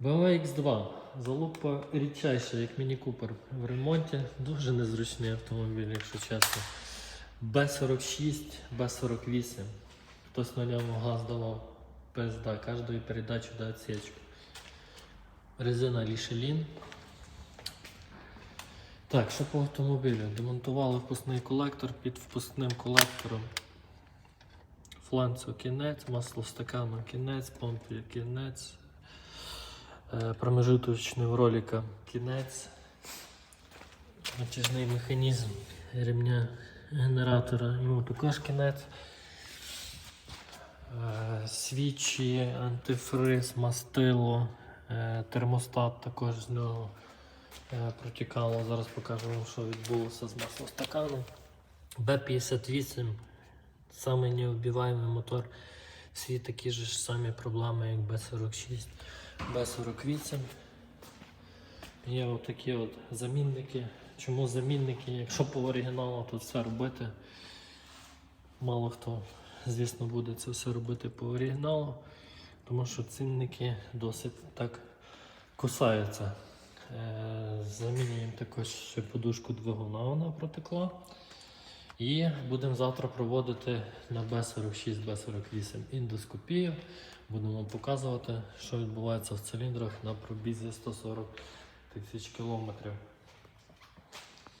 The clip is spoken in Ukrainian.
BMW X2. Залупа рідчайша, як Міні Купер в ремонті. Дуже незручний автомобіль, якщо чесно. Б46, Б48. Хтось на ньому газ давав. Пизда, кожної передачі до отсечку. Резина Лішелін. Так, що по автомобілю? Демонтували впускний колектор під впускним колектором. Фланцу кінець, масло стакану кінець, помпі кінець, промежуточного ролика кінець, натяжний механізм ремня генератора, йому також кінець. Е, Свічі, антифриз, мастило, е, термостат також з нього е, протікало. Зараз покажу вам, що відбулося з маслостаканом. Б58 Самий неубиваємий мотор. Всі такі ж самі проблеми, як Б46, Б48. Є отакі от замінники. Чому замінники? Якщо по оригіналу тут все робити, мало хто, звісно, буде це все робити по оригіналу, тому що цінники досить так кусаються. Е, Замінюємо також ще подушку двигуна, вона протекла. І будемо завтра проводити на Б46, Б48 індоскопію. Будемо показувати, що відбувається в циліндрах на пробізі 140 тисяч кілометрів.